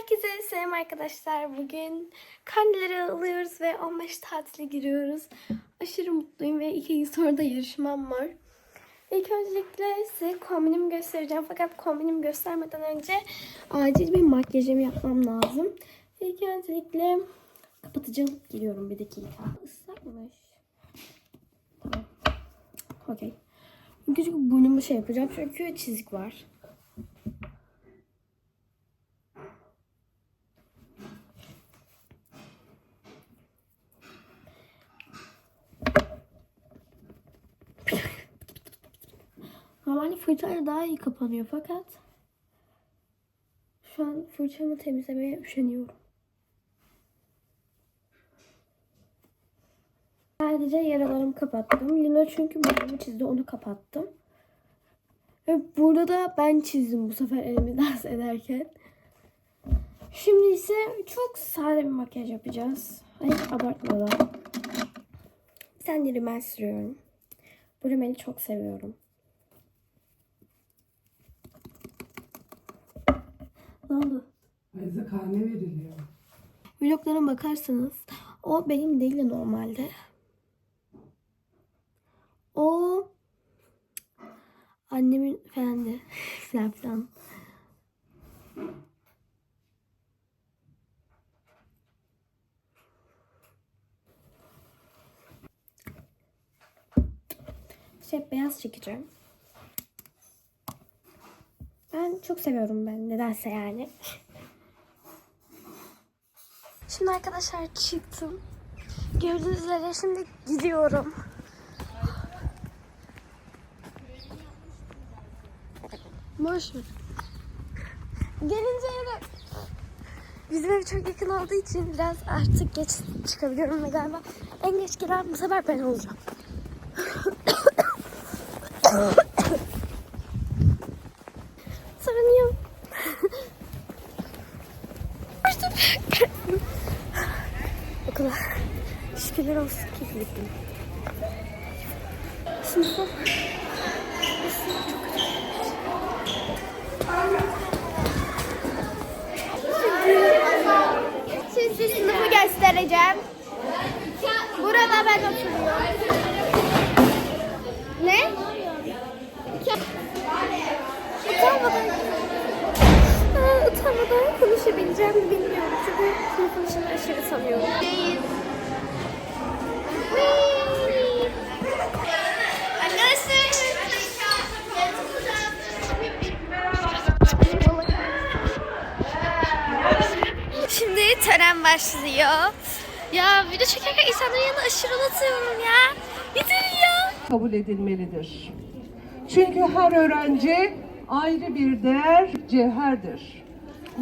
Herkese selam arkadaşlar. Bugün karneleri alıyoruz ve 15 tatile giriyoruz. Aşırı mutluyum ve iki gün sonra da yarışmam var. İlk öncelikle size kombinimi göstereceğim. Fakat kombinimi göstermeden önce acil bir makyajımı yapmam lazım. İlk öncelikle kapatıcı alıp bir dakika. Islakmış. Tamam. Okey. Küçük burnumu şey yapacağım çünkü çizik var. Normalde fırçayla daha iyi kapanıyor fakat şu an fırçamı temizlemeye üşeniyorum. Sadece yaralarımı kapattım. Lina çünkü burnumu çizdi onu kapattım. Ve burada da ben çizdim bu sefer elimi dans ederken. Şimdi ise çok sade bir makyaj yapacağız. Hiç abartmadan. Bir tane rimel sürüyorum. Bu rimeli çok seviyorum. Ne oldu? Bize karne veriliyor. Vloglarına bakarsanız o benim değil de normalde. O annemin efendi falan filan. Şey beyaz çekeceğim. Ben çok seviyorum ben nedense yani. Şimdi arkadaşlar çıktım. Gördüğünüz üzere şimdi gidiyorum. Boş ver. Gelince yine bizim ev çok yakın olduğu için biraz artık geç çıkabiliyorum ve galiba en geç gelen bu sefer ben olacağım. Kadar. Şükürler olsun ki gittim. Şimdi. Şimdi sınıfı göstereceğim. Burada ben oturuyorum. Ne? Utanmadan, utanmadan konuşabileceğim mi bilmiyorum. Şimdi tören başlıyor. Ya video çekerken insanların yanında aşırı unutuyorum ya. Bitirin ya. Kabul edilmelidir. Çünkü her öğrenci ayrı bir değer, cevherdir.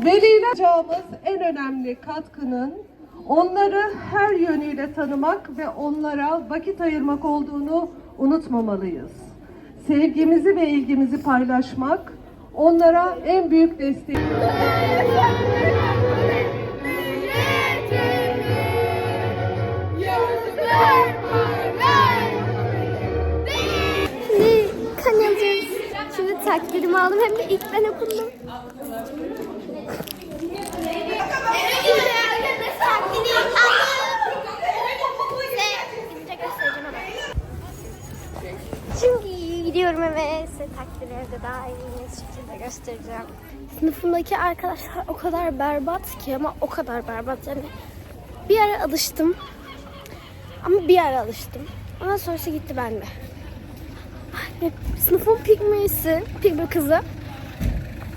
Veliler yapacağımız en önemli katkının onları her yönüyle tanımak ve onlara vakit ayırmak olduğunu unutmamalıyız. Sevgimizi ve ilgimizi paylaşmak onlara en büyük destek. Aldım hem de ilk ben okudum. Gidiyorum eve. Size takdiri evde daha iyi şekilde göstereceğim. Sınıfımdaki arkadaşlar o kadar berbat ki ama o kadar berbat yani. Bir ara alıştım. Ama bir ara alıştım. Ondan sonrası gitti bende. Sınıfın pigmeyisi, pigme kızı.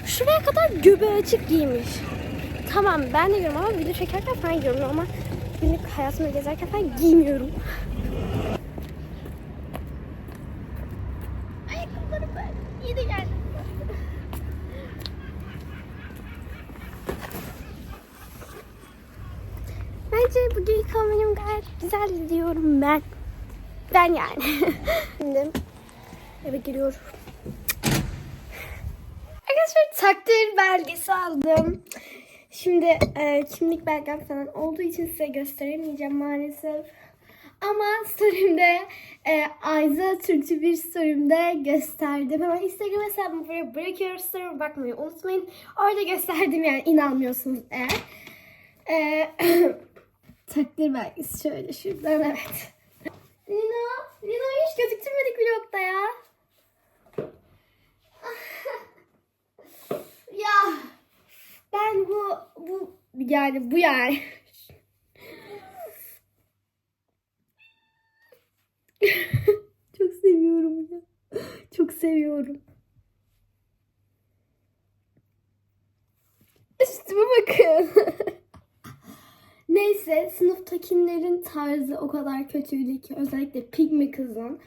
Şuraya kadar göbeği açık giymiş. Tamam ben de giyiyorum ama video çekerken falan giyiyorum ama günlük hayatımda gezerken falan giymiyorum. Ayakkabılarım. Bence bugün kombinim gayet güzel diyorum ben. Ben yani. Şimdi eve giriyorum. Arkadaşlar takdir belgesi aldım. Şimdi e, kimlik belgem falan olduğu için size gösteremeyeceğim maalesef. Ama story'imde e, Ayza Türkçü bir story'imde gösterdim. Hemen Instagram hesabımı buraya bırakıyorum. Story'ime bakmayı unutmayın. Orada gösterdim yani inanmıyorsunuz eğer. E, takdir belgesi şöyle şuradan evet. Lina, Lina'yı hiç gözüktürmedik vlogda ya. ya ben bu bu yani bu yani Çok seviyorum ya. Çok seviyorum. Üstüme bakın. Neyse sınıftakilerin tarzı o kadar kötüydü ki özellikle pigme kızın.